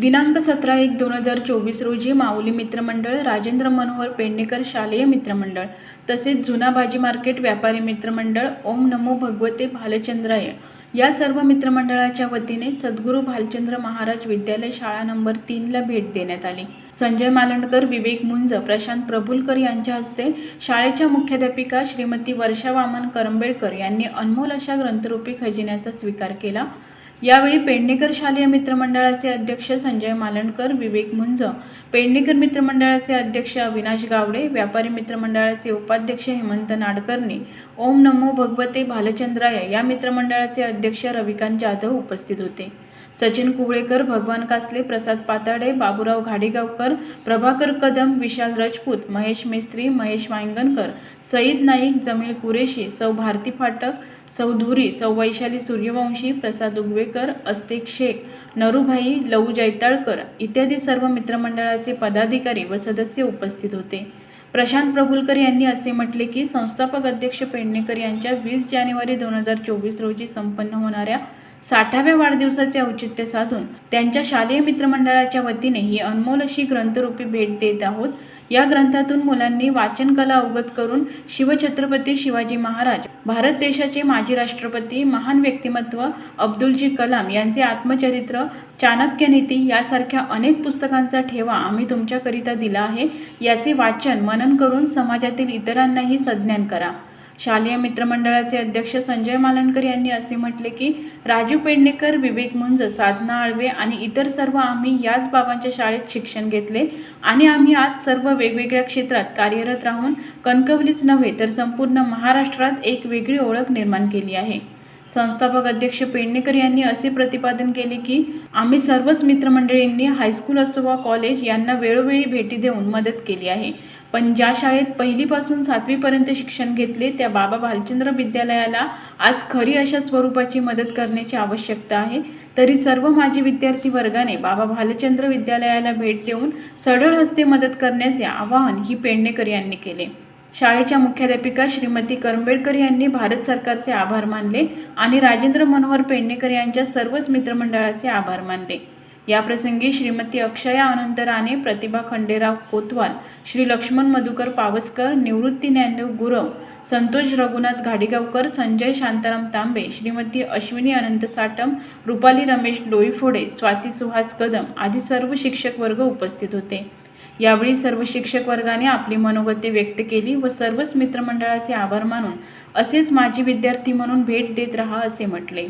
दिनांक सतरा एक दोन हजार चोवीस रोजी माऊली मित्रमंडळ राजेंद्र मनोहर पेडणेकर शालेय मित्रमंडळ तसेच जुना भाजी मार्केट व्यापारी मित्रमंडळ ओम नमो भगवते भालचंद्राय या सर्व मित्रमंडळाच्या वतीने सद्गुरू भालचंद्र महाराज विद्यालय शाळा नंबर तीनला भेट देण्यात आली. संजय मालंडकर विवेक मुंज प्रशांत प्रभुलकर यांच्या हस्ते शाळेच्या मुख्याध्यापिका श्रीमती वर्षा वामन करंबेळकर यांनी अनमोल अशा ग्रंथरूपी खजिन्याचा स्वीकार केला. यावेळी पेडणेकर शालेय मित्रमंडळाचे अध्यक्ष संजय मालणकर विवेक मुंज पेडणेकर मित्रमंडळाचे अध्यक्ष अविनाश गावडे व्यापारी मित्रमंडळाचे उपाध्यक्ष हेमंत नाडकर्णी ओम नमो भगवते भालचंद्राय या मित्रमंडळाचे अध्यक्ष रविकांत जाधव उपस्थित होते. सचिन कुवळेकर भगवान कासले प्रसाद पाताडे बाबूराव घाडीगावकर प्रभाकर कदम विशाल राजपूत महेश मेस्त्री महेश वांगणकर सईद नाईक जमील कुरेशी सौ भारती फाटक चौधुरी धुरी सूर्यवंशी प्रसाद उगवेकर अस्तिक शेख नरूभाई लऊ जैताळकर इत्यादी सर्व मित्रमंडळाचे पदाधिकारी व सदस्य उपस्थित होते. प्रशांत प्रभुलकर यांनी असे म्हटले की संस्थापक अध्यक्ष पेडणेकर यांच्या वीस जानेवारी दोन हजार चोवीस रोजी संपन्न होणाऱ्या साठाव्या वाढदिवसाचे औचित्य साधून त्यांच्या शालेय मित्रमंडळाच्या वतीने ही अनमोल अशी ग्रंथरूपी भेट देत आहोत. या ग्रंथातून मुलांनी वाचनकला अवगत करून शिवछत्रपती शिवाजी महाराज भारत देशाचे माजी राष्ट्रपती महान व्यक्तिमत्व अब्दुलजी कलाम यांचे आत्मचरित्र चाणक्यनीती यासारख्या अनेक पुस्तकांचा ठेवा आम्ही तुमच्याकरिता दिला आहे. याचे वाचन मनन करून समाजातील इतरांनाही सज्ञान करा. शालेय मित्रमंडळाचे अध्यक्ष संजय मालणकर यांनी असे म्हटले की राजू पेडणेकर विवेक मुंज साधना आळवे आणि इतर सर्व आम्ही याच बाबांच्या शाळेत शिक्षण घेतले आणि आम्ही आज सर्व वेगवेगळ्या क्षेत्रात कार्यरत राहून कणकवलीच नव्हे तर संपूर्ण महाराष्ट्रात एक वेगळी ओळख निर्माण केली आहे. संस्थापक अध्यक्ष पेडणेकर यांनी असे प्रतिपादन केले की आम्ही सर्वच मित्रमंडळींनी हायस्कूल असो वा कॉलेज यांना वेळोवेळी भेटी देऊन मदत केली आहे. पण ज्या शाळेत पहिलीपासून सातवीपर्यंत शिक्षण घेतले त्या बाबा भालचंद्र विद्यालयाला आज खरी अशा स्वरूपाची मदत करण्याची आवश्यकता आहे. तरी सर्व माजी विद्यार्थी वर्गाने बाबा भालचंद्र विद्यालयाला भेट देऊन सढळ हस्ते मदत करण्याचे आवाहन ही पेडणेकर यांनी केले. शाळेच्या मुख्याध्यापिका श्रीमती करंबेडकर यांनी भारत सरकारचे आभार मानले आणि राजेंद्र मनोहर पेडणेकर यांच्या सर्वच मित्रमंडळाचे आभार मानले. याप्रसंगी श्रीमती अक्षया अनंत राणे प्रतिभा खंडेराव कोतवाल श्री लक्ष्मण मधुकर पावसकर निवृत्ती ज्ञानदेव गुरव संतोष रघुनाथ घाडीगावकर संजय शांताराम तांबे श्रीमती अश्विनी अनंत साटम रुपाली रमेश डोईफोडे स्वाती सुहास कदम आदी सर्व शिक्षक वर्ग उपस्थित होते. यावेळी सर्व शिक्षक वर्गाने आपली मनोगते व्यक्त केली व सर्वच मित्रमंडळाचे आभार मानून असेच माजी विद्यार्थी म्हणून भेट देत राहा असे म्हटले.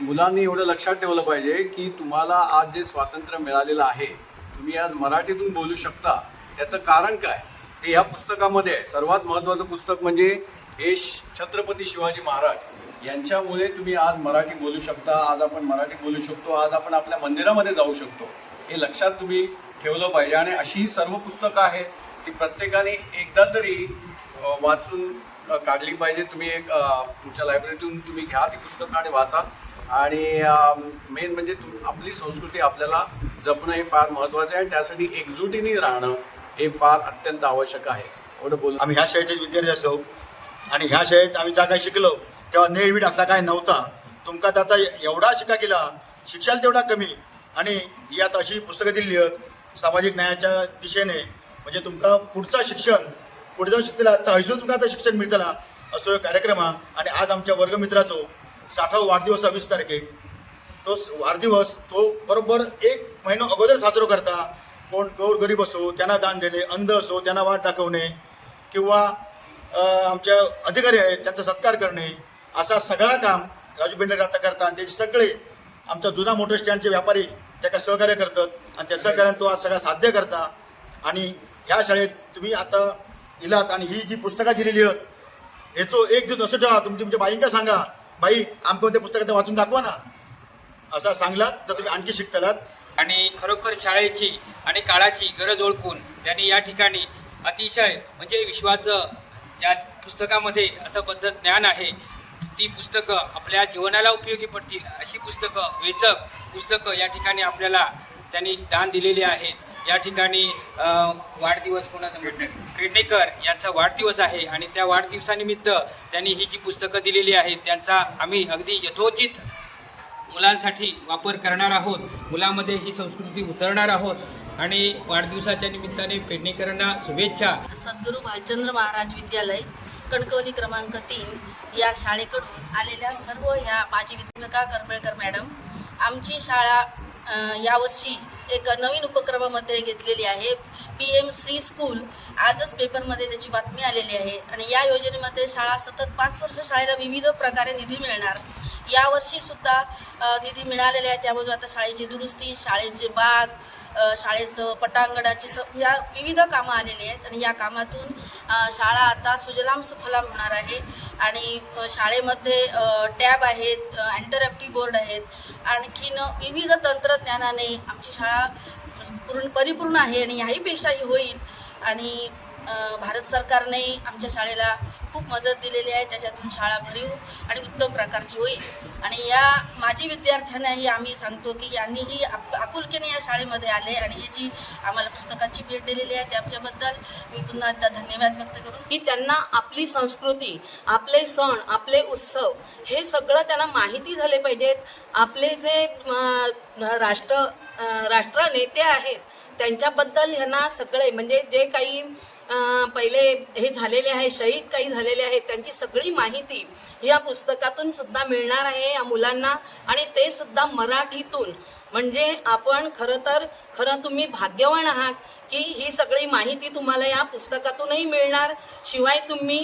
मुलांनी एवढं लक्षात ठेवलं पाहिजे की तुम्हाला आज जे स्वातंत्र्य मिळालेलं आहे तुम्ही आज मराठीतून बोलू शकता. त्याचं कारण काय? ते या पुस्तकामध्ये आहे. सर्वात महत्त्वाचं पुस्तक म्हणजे हे छत्रपती शिवाजी महाराज. यांच्यामुळे तुम्ही आज मराठी बोलू शकता आज आपण मराठी बोलू शकतो आज आपण आपल्या मंदिरामध्ये जाऊ शकतो. हे लक्षात तुम्ही ठेवलं पाहिजे. आणि अशी ही सर्व पुस्तकं आहेत ती प्रत्येकाने एकदा तरी वाचून काढली पाहिजे. तुम्ही एक तुमच्या लायब्ररीतून तुम्ही घ्या ती पुस्तकं आणि वाचा. आणि मेन म्हणजे तुम आपली संस्कृती आपल्याला जपणं हे फार महत्त्वाचं आहे. आणि त्यासाठी एकजुटीने राहणं हे फार अत्यंत आवश्यक आहे. एवढं बोलू आम्ही ह्या शाळेचे विद्यार्थी असो आणि ह्या शाळेत आम्ही ज्या काही शिकलो तेव्हा नेहमी असा काय नव्हता. तुमका आता एवढा शिका केला शिक्षाल तेवढा कमी. आणि ही आता अशी पुस्तकं दिली आहेत सामाजिक न्यायाच्या दिशेने म्हणजे तुमका पुढचा शिक्षण पुढे जाऊन शिकतला आता हयसून तुमका आता शिक्षण मिळतला असो एक कार्यक्रम हा. आणि आज आमच्या वर्गमित्राचो साठावा वाढदिवस हा वीस तारखेक तो वाढदिवस तो बरोबर एक महिनो अगोदर साजरो करता. कोण गोर गरीब असो त्यांना दान देणे अंध असो त्यांना वाट दाखवणे किंवा आमच्या अधिकारी आहेत त्यांचा सत्कार करणे असा सगळा काम राजू बेंडे आता करतात. आणि ते सगळे आमच्या जुना मोटर स्टँडचे व्यापारी त्याला सहकार्य करतात आणि त्या सहकार्याने तो आज सगळा साध्य करता. आणि ह्या शाळेत तुम्ही आता इलात आणि ही जी पुस्तकं दिलेली आहेत ह्याचो एक दिवस असं ठेवा. तुम्ही तुमच्या बाईंका सांगा बाई आमच्या ते पुस्तकात वाचून दाखवा ना. असं सांगलात तर तुम्ही आणखी शिकतलात. आणि खरोखर शाळेची आणि काळाची गरज ओळखून त्यांनी या ठिकाणी अतिशय म्हणजे विश्वाचं ज्या पुस्तकामध्ये असं पद्धत ज्ञान आहे ती पुस्तकं आपल्या जीवनाला उपयोगी पडतील अशी पुस्तकं वेचक पुस्तकं या ठिकाणी आपल्याला त्यांनी दान दिलेली आहेत. या ठिकाणी वाढदिवस कोणाचा पेडणेकर यांचा वाढदिवस आहे आणि त्या वाढदिवसानिमित्त त्यांनी ही जी पुस्तकं दिलेली आहेत त्यांचा आम्ही अगदी यथोचित मुलांसाठी वापर करणार आहोत. मुलामध्ये ही संस्कृती उतरणार आहोत. आणि वाढदिवसाच्या निमित्ताने पेडणेकरांना शुभेच्छा. सद्गुरू भालचंद्र महाराज विद्यालय कणकवली क्रमांक तीन या शाळेकडून आलेल्या सर्व ह्या माजी विद्यामिका करमळकर मॅडम आमची शाळा यावर्षी एक नवीन उपक्रमामध्ये घेतलेली आहे. P M Shri school. आजच पेपरमध्ये त्याची बातमी आलेली आहे. आणि या योजनेमध्ये शाळा सतत पाच वर्ष शाळेला विविध प्रकारे निधी मिळणार. यावर्षीसुद्धा निधी मिळालेला आहे त्यामधून आता शाळेची दुरुस्ती शाळेचे बाग शाळेचं पटांगणाची स या विविध कामं आलेली आहेत आणि या कामातून शाळा आता सुजलाम सुफलाम होणार आहे आणि शाळेमध्ये टॅब आहेत अँटरॅक्टिव्ह बोर्ड आहेत. आणखीन विविध तंत्रज्ञानाने आमची शाळा पूर्ण परिपूर्ण आहे आणि ह्याहीपेक्षाही होईल. आणि भारत सरकारने आमच्या शाळेला खूप मदत दिलेली आहे त्याच्यातून शाळा भरीव आणि उत्तम प्रकारची होईल. आणि या माजी विद्यार्थ्यांनाही आम्ही सांगतो की यांनीही आप आपुलकीने या शाळेमध्ये आले आणि ही जी आम्हाला पुस्तकाची भेट दिलेली आहे त्याच्याबद्दल मी पुन्हा एकदा धन्यवाद व्यक्त करून की त्यांना आपली संस्कृती आपले सण आपले उत्सव हे सगळं त्यांना माहिती झाले पाहिजेत. आपले जे राष्ट्र राष्ट्र नेते राष्ट्रनेते आहेत त्यांच्याबद्दल ह्यांना सगळे म्हणजे जे काही पहिले हे झालेले आहे शहीद काही झालेले आहेत त्यांची सगळी माहिती या पुस्तकातून सुद्धा मिळणार आहे या मुलांना. आणि ते सुद्धा मराठीतून. म्हणजे आपण खरं तर खरं तुम्ही भाग्यवान आहात की ही सगळी माहिती तुम्हाला या पुस्तकातूनही मिळणार. शिवाय तुम्ही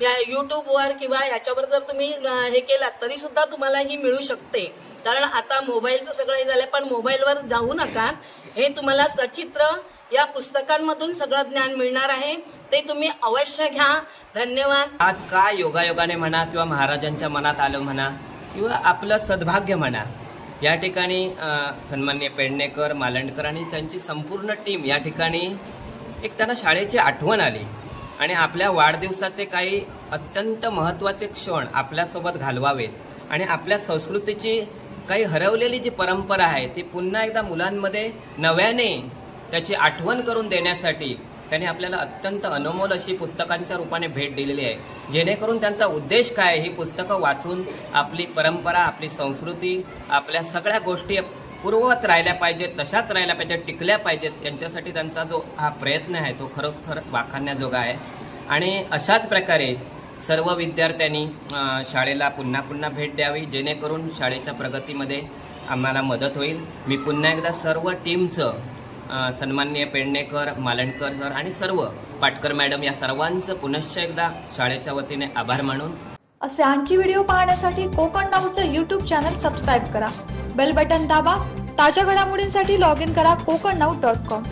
या यूट्यूबवर किंवा ह्याच्यावर जर तुम्ही हे केलात तरी सुद्धा तुम्हाला ही मिळू शकते. कारण आता मोबाईलचं सगळं हे झालं पण मोबाईलवर जाऊ नका. हे तुम्हाला सचित्र या पुस्तकांमधून सगळं ज्ञान मिळणार आहे. ते तुम्ही अवश्य घ्या. धन्यवाद. आज काय योगायोगाने म्हणा किंवा महाराजांच्या मनात आलं म्हणा किंवा आपलं सद्भाग्य म्हणा या ठिकाणी सन्मान्य पेडणेकर मालंडकर आणि त्यांची संपूर्ण टीम या ठिकाणी एक त्यांना शाळेची आठवण आली. आणि आपल्या वाढदिवसाचे काही अत्यंत महत्त्वाचे क्षण आपल्यासोबत घालवावेत. आणि आपल्या संस्कृतीची काही हरवलेली जी परंपरा आहे ती पुन्हा एकदा मुलांमध्ये नव्याने त्याची आठवण करून देण्यासाठी त्याने आपल्याला अत्यंत अनमोल अशी पुस्तकांच्या रूपाने भेट दिलेली आहे. जेणेकरून त्यांचा उद्देश काय आहे, ही पुस्तकं वाचून आपली परंपरा आपली संस्कृती आपल्या सगळ्या गोष्टी पूर्ववत राहिल्या पाहिजेत तशाच राहिल्या पाहिजेत टिकल्या पाहिजेत यांच्यासाठी त्यांचा जो हा प्रयत्न आहे तो खरंच खरं वाखाणण्याजोगा आहे. आणि अशाच प्रकारे सर्व विद्यार्थ्यांनी शाळेला पुन्हा पुन्हा भेट द्यावी जेणेकरून शाळेच्या प्रगतीमध्ये आम्हाला मदत होईल. मी पुन्हा एकदा सर्व टीमचं सन्माननीय पेडणेकर मालणकर सर आणि सर्व पाटकर मॅडम या सर्वांचं पुनश्च एकदा शाळेच्या वतीने आभार मानून असे आणखी व्हिडिओ पाहण्यासाठी कोकण नाऊचं यूट्यूब चॅनल सबस्क्राईब करा. बेल बटन दाबा ताज्या घडामोडींसाठी लॉग इन करा कोकण नाऊ डॉट कॉम